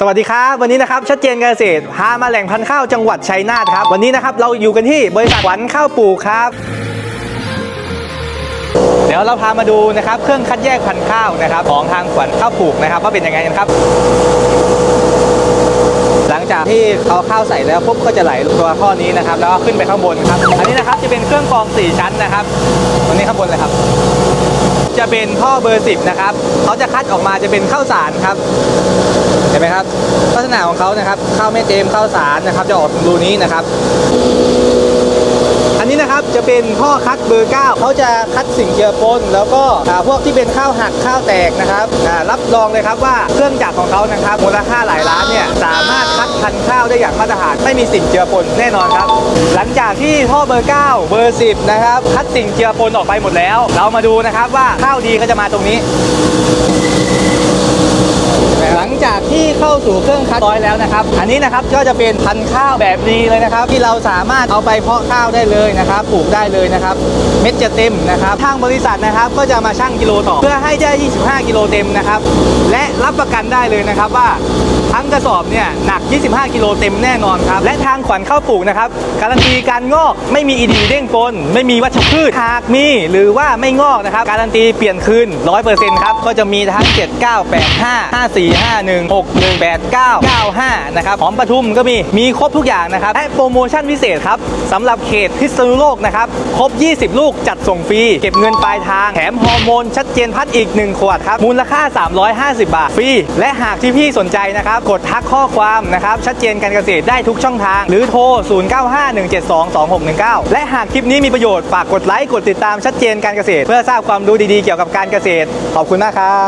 สวัสดีครับ วันนี้นะครับชัดเจนเกษตรพามาแหล่งพันธุ์ข้าวจังหวัดชัยนาทครับ วันนี้นะครับเราอยู่กันที่บริษัทขวัญข้าวปลูกครับ เดี๋ยวเราพามาดูนะครับเครื่องคัดแยกพันธุ์ข้าวนะครับ ของทางขวัญข้าวปลูกนะครับว่าเป็นยังไงกันครับ หลังจากที่เอาข้าวใส่แล้วปุ๊บก็จะไหลลงตัวท่อนี้นะครับ แล้วก็ขึ้นไปข้างบนครับ อันนี้นะครับจะเป็นเครื่องกรองสี่ชั้นนะครับตรงนี้ข้างบนเลยครับจะเป็นท่อเบอร์สิบนะครับเขาจะคัดออกมาจะเป็นข้าวสารครับ เห็นไหมครับลักษณะของเขานะครับข้าวไม่เต็มข้าวสารนะครับ จะออกตรงรูนี้นะครับ อันนี้นะครับจะเป็นท่อคัดเบอร์ 9เขาจะคัดสิ่งเจือปนแล้วก็พวกที่เป็นข้าวหักข้าวแตกนะครับรับรองเลยครับว่าเครื่องจักรของเขานะครับมูลค่าหลายล้านเนี่ยสามารถคัดพันธุ์ข้าวได้อย่างมาตรฐานไม่มีสิ่งเจือปนแน่นอนครับ หลังจากที่ท่อเบอร์ 9 เบอร์ 10 นะครับคัดสิ่งเจือปนออกไปหมดแล้ว เรามาดูนะครับว่าข้าวดีก็จะมาตรงนี้ เข้าสู่เครื่องคัดร้อยแล้วนะครับ อันนี้นะครับก็จะเป็นพันธุ์ข้าวแบบดีเลยนะครับ ที่เราสามารถเอาไปเพาะข้าวได้เลยนะครับปลูกได้เลยนะครับ เม็ดจะเต็มนะครับทางบริษัทนะครับก็จะมาชั่งกิโลต่อ เพื่อให้ได้ 25 กิโลเต็มนะครับ และรับประกันได้เลยนะครับว่าทั้งกระสอบเนี่ยหนัก 25 กิโลเต็มแน่นอนครับ และทางขวัญข้าวปลูกนะครับการันตีการงอกไม่มีอีดีเด้งกลไม่มีวัชพืชหากมี หรือว่าไม่งอกนะครับ การันตีเปลี่ยนคืน 100%ครับก็จะมีทั้ง 7 9 8 5 5 4 5 1 6 1 8 9 9 5 นะครับหอมปทุมก็มี มีครบทุกอย่างนะครับ และโปรโมชั่นพิเศษครับสำหรับเขตพิษณุโลกนะครับ ครบ 20 ลูกจัดส่งฟรี เก็บเงินปลายทาง แถมฮอร์โมนชัดเจนพัดอีก 1 ขวดครับ มูลค่า 350 บาท ฟรี และหากที่พี่สนใจนะครับ กดทักข้อความนะครับ ชัดเจนการเกษตรได้ทุกช่องทาง หรือโทร 0951722619 และหากคลิปนี้มีประโยชน์ ฝากกดไลค์ กดติดตามชัดเจนการเกษตร เพื่อทราบความรู้ดีๆเกี่ยวกับการเกษตร ขอบคุณมากครับ